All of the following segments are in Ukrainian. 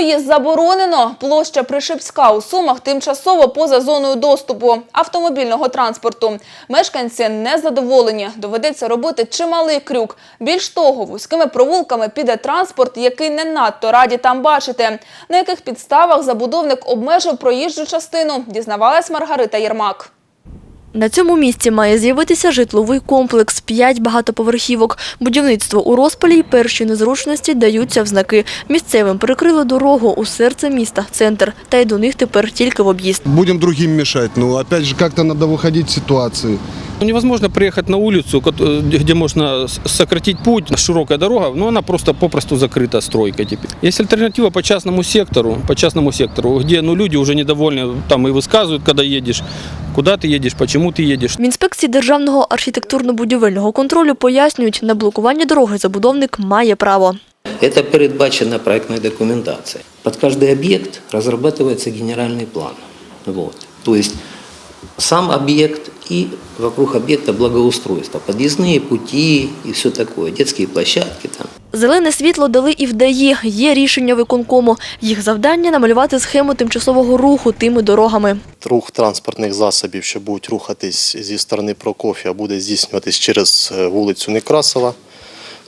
Проїзд заборонено. Площа Пришипська у Сумах тимчасово поза зоною доступу автомобільного транспорту. Мешканці незадоволені. Доведеться робити чималий крюк. Більш того, вузькими провулками піде транспорт, який не надто раді там бачити. На яких підставах забудовник обмежив проїжджу частину, дізнавалась Маргарита Єрмак. На цьому місці має з'явитися житловий комплекс, п'ять багатоповерхівок. Будівництво у розпалі й перші незручності даються в знаки. Місцевим перекрили дорогу у серце міста, центр. Та й до них тепер тільки в об'їзд. Будемо другим мішати. Ну, опять же, як-то треба виходити з ситуации. Ну, Невозможно приехать на улицу, кот- э, где можно с- сократить путь, широкая дорога, но она просто попросту закрыта стройкой теперь. Есть альтернатива по частному сектору, по частному сектору, где ну, люди уже недовольны, там и высказывают, когда едешь, куда ты едешь, почему ты едешь. В інспекції Державного архітектурно-будівельного контролю пояснюють, на блокування дороги забудовник має право. Это передбачено проектной документацией. Под каждый объект разрабатывается генеральный план. Вот. То есть сам объект и вокруг объекта благоустройство, подъездные пути и все такое, детские площадки там. Зелене світло дали і в ДАІ. Є рішення виконкому. Їх завдання – намалювати схему тимчасового руху тими дорогами. Рух транспортних засобів, що будуть рухатись зі сторони Прокофія, буде здійснюватись через е, вулицю Некрасова.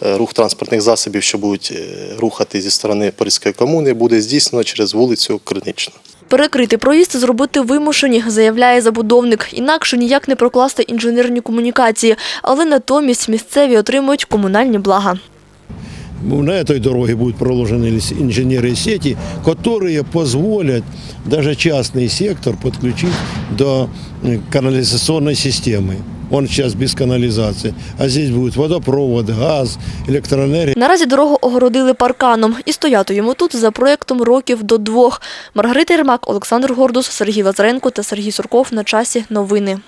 Е, Рух транспортних засобів, що будуть е, рухати зі сторони Паризької комуни, буде здійснено через вулицю Криничну. Перекрити проїзд зробити вимушені, заявляє забудовник. Інакше ніяк не прокласти інженерні комунікації. Але натомість місцеві отримують комунальні блага. На этой дороге будут проложены лес- инженерные сети, которые позволят даже частный сектор подключить до э, канализационной системы. Он сейчас без канализации. А здесь будет водопровод, газ, электроэнергия. Наразі дорогу огородили парканом і стояти йому тут за проєктом років до двох. Маргарита Єрмак, Олександр Гордус, Сергій Лазаренко та Сергій Сурков на часі новини.